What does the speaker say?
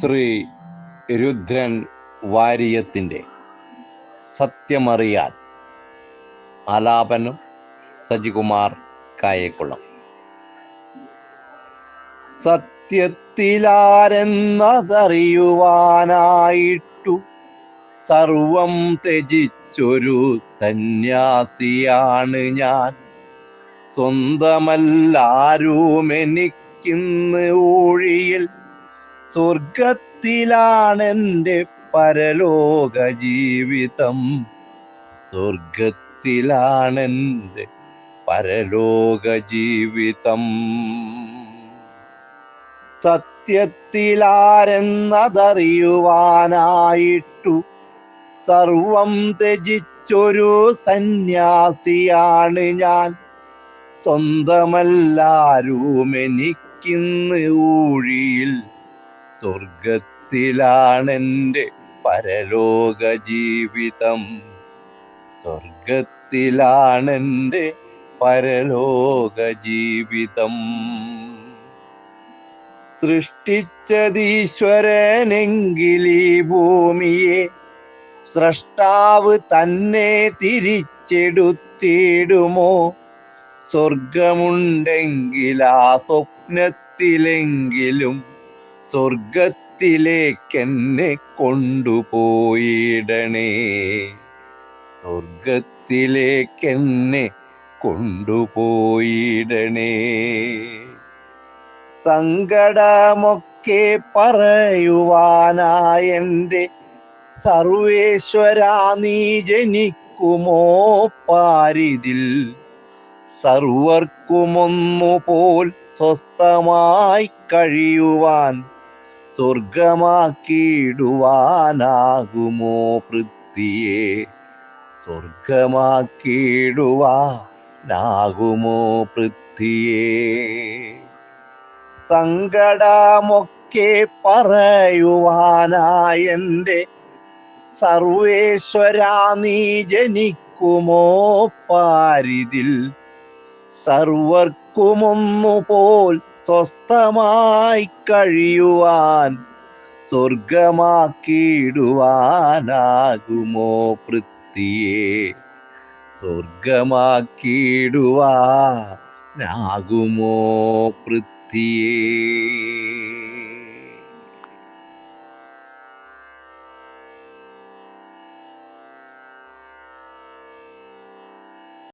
ശ്രീ രുദ്രൻ വാര്യത്തിന്റെ സത്യമറിയാൻ ആലാപനം സജികുമാർ കായക്കുളം. സത്യത്തിലാരെന്നതറിയുവാനായിട്ടു സർവം ത്യജിച്ചൊരു സന്യാസിയാണ് ഞാൻ. സ്വന്തമല്ലാരും എനിക്കിന്ന് ഊഴിയിൽ സ്വർഗത്തിലാണെന്റെ പരലോക ജീവിതം. സ്വർഗത്തിലാണെന്റെ പരലോക ജീവിതം. സത്യത്തിലാരെന്നതറിയുവാനായിട്ടു സർവം ത്യജിച്ചൊരു സന്യാസിയാണ് ഞാൻ. സ്വന്തമല്ലാരുമെനിക്കിന്ന് ഊഴിയിൽ സ്വർഗത്തിലാണെന്റെ പരലോക ജീവിതം സ്വർഗത്തിലാണെന്റെ പരലോക ജീവിതം സൃഷ്ടിച്ചതീശ്വരനെങ്കിലീ ഭൂമിയെ സ്രഷ്ടാവ് തന്നെ തിരിച്ചെടുത്തിടുമോ? സ്വർഗമുണ്ടെങ്കിൽ ആ സ്വപ്നത്തിലെങ്കിലും സ്വർഗത്തിലേക്കെന്നെ കൊണ്ടുപോയിടണേ. സ്വർഗത്തിലേക്കെന്നെ കൊണ്ടുപോയിടണേ. സങ്കടമൊക്കെ പറയുവാനായെന്റെ സർവേശ്വരാ നീ ജനിക്കുമോ പാരിതിൽ? സർവർക്കുമൊന്നുപോൽ സ്വസ്ഥമായി കഴിയുവാൻ സ്വർഗമാക്കിയിടുവാനാകുമോ പൃഥ്വിയെ? സ്വർഗമാക്കിയിടുവാനാകുമോ പൃഥ്വിയെ? സങ്കടമൊക്കെ പറയുവാനായെന്റെ സർവേശ്വര നീ ജനിക്കുമോ പാരിതിൽ? സർവർക്കുമൊന്നുപോൽ സ്വസ്ഥമായി കഴിയുവാൻ സ്വർഗമാക്കിയിടുവാനാകുമോ പൃഥ്വിയെ? സ്വർഗമാക്കിയിടുവാനാകുമോ പൃഥ്വിയെ?